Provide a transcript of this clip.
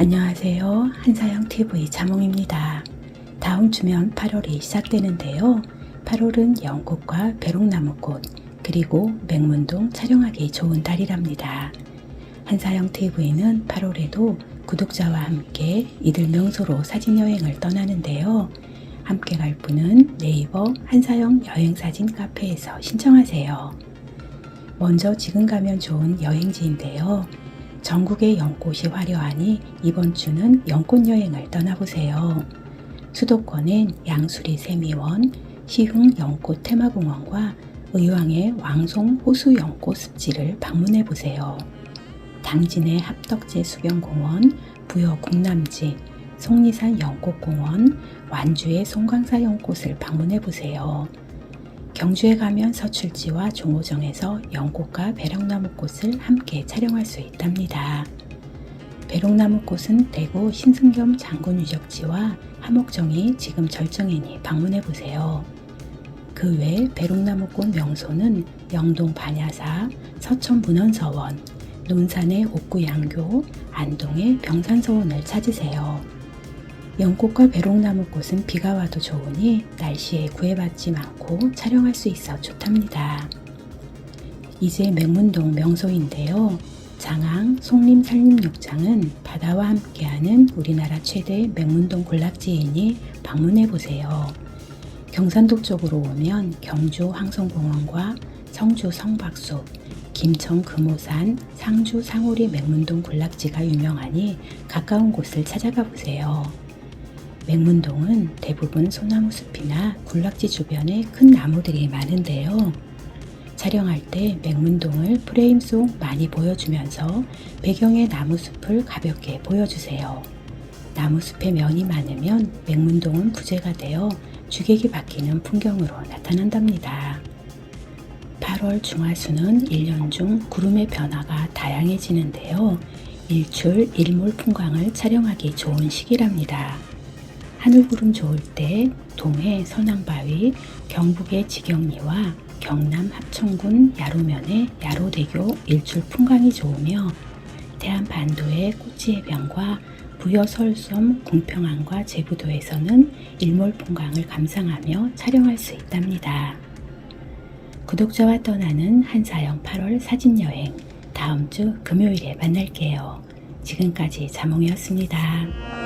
안녕하세요. 한사영 TV 자몽입니다. 다음 주면 8월이 시작되는데요. 8월은 연꽃과 배롱나무꽃 그리고 맹문동 촬영하기 좋은 달이랍니다. 한사영 TV는 8월에도 구독자와 함께 이들 명소로 사진 여행을 떠나는데요. 함께 갈 분은 네이버 한사영 여행사진 카페에서 신청하세요. 먼저 지금 가면 좋은 여행지인데요. 전국의 연꽃이 화려하니 이번 주는 연꽃 여행을 떠나보세요. 수도권엔 양수리 세미원, 시흥 연꽃 테마공원과 의왕의 왕송 호수 연꽃 습지를 방문해 보세요. 당진의 합덕제 수변공원, 부여 국남지, 속리산 연꽃공원, 완주의 송광사 연꽃을 방문해 보세요. 경주에 가면 서출지와 종호정에서 연꽃과 배롱나무 꽃을 함께 촬영할 수 있답니다. 배롱나무 꽃은 대구 신승겸 장군 유적지와 하목정이 지금 절정이니 방문해 보세요. 그 외 배롱나무 꽃 명소는 영동 반야사, 서천 문헌서원, 논산의 옥구 양교, 안동의 병산서원을 찾으세요. 연꽃과 배롱나무꽃은 비가 와도 좋으니 날씨에 구애받지 않고 촬영할 수 있어 좋답니다. 이제 맹문동 명소인데요. 장항 송림 산림욕장은 바다와 함께하는 우리나라 최대 맹문동 군락지이니 방문해 보세요. 경산도 쪽으로 오면 경주 황성공원과 성주 성박숲, 김천 금오산, 상주 상오리 맹문동 군락지가 유명하니 가까운 곳을 찾아가 보세요. 맹문동은 대부분 소나무 숲이나 군락지 주변에 큰 나무들이 많은데요. 촬영할 때 맹문동을 프레임 속 많이 보여주면서 배경의 나무 숲을 가볍게 보여주세요. 나무숲에 면이 많으면 맹문동은 부재가 되어 주객이 바뀌는 풍경으로 나타난답니다. 8월 중하수는 1년 중 구름의 변화가 다양해지는데요. 일출, 일몰 풍광을 촬영하기 좋은 시기랍니다. 하늘구름 좋을 때 동해 선왕바위, 경북의 지경리와 경남 합천군 야로면의 야로대교 일출 풍광이 좋으며 대한반도의 꼬치해변과 부여 설섬 궁평항과 제부도에서는 일몰 풍광을 감상하며 촬영할 수 있답니다. 구독자와 떠나는 한사영 8월 사진여행 다음 주 금요일에 만날게요. 지금까지 자몽이었습니다.